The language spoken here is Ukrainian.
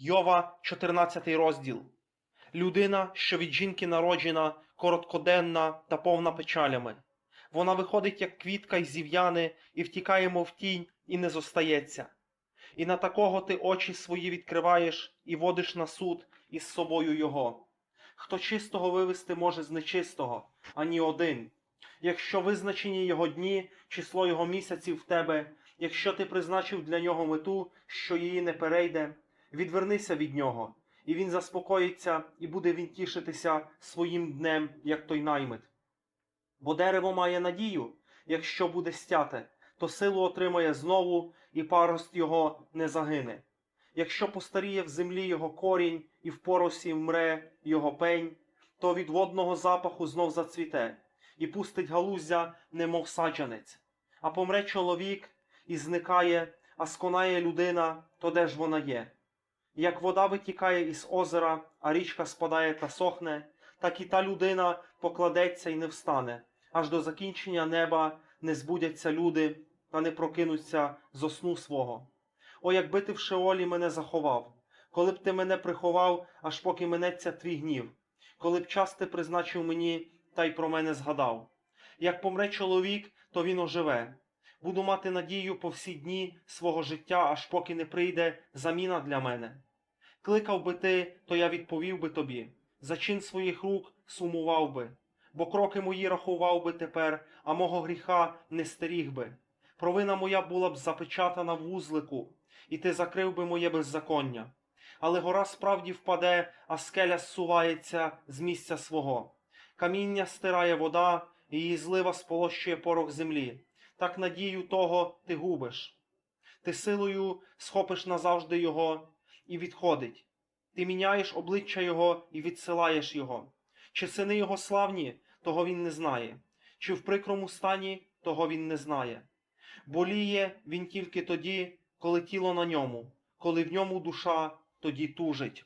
Йова, 14 розділ. Людина, що від жінки народжена, короткоденна та повна печалями. Вона виходить, як квітка із зів'яни, і втікає, мов тінь, і не зостається. І на такого ти очі свої відкриваєш і водиш на суд із собою його. Хто чистого вивести може з нечистого, ані один. Якщо визначені його дні, число його місяців в тебе, якщо ти призначив для нього мету, що її не перейде, відвернися від нього, і він заспокоїться, і буде він тішитися своїм днем, як той наймит. Бо дерево має надію, якщо буде стяте, то силу отримає знову, і парост його не загине. Якщо постаріє в землі його корінь, і в поросі вмре його пень, то від водного запаху знов зацвіте, і пустить галуздя, немов саджанець. А помре чоловік і зникає, а сконає людина, то де ж вона є? Як вода витікає із озера, а річка спадає та сохне, так і та людина покладеться і не встане, аж до закінчення неба не збудяться люди та не прокинуться зо сну свого. О, якби ти в Шеолі мене заховав, коли б ти мене приховав, аж поки минеться твій гнів, коли б час ти призначив мені та й про мене згадав. Як помре чоловік, то він оживе. Буду мати надію по всі дні свого життя, аж поки не прийде заміна для мене. Кликав би ти, то я відповів би тобі. За чин своїх рук сумував би, бо кроки мої рахував би тепер, а мого гріха не стеріг би. Провина моя була б запечатана в вузлику, і ти закрив би моє беззаконня. Але гора справді впаде, а скеля зсувається з місця свого. Каміння стирає вода, і її злива сполощує порох землі. Так надію того ти губиш. Ти силою схопиш назавжди його і відходить. Ти міняєш обличчя його і відсилаєш його. Чи сини його славні, того він не знає, чи в прикрому стані, того він не знає. Боліє він тільки тоді, коли тіло на ньому, коли в ньому душа, тоді тужить.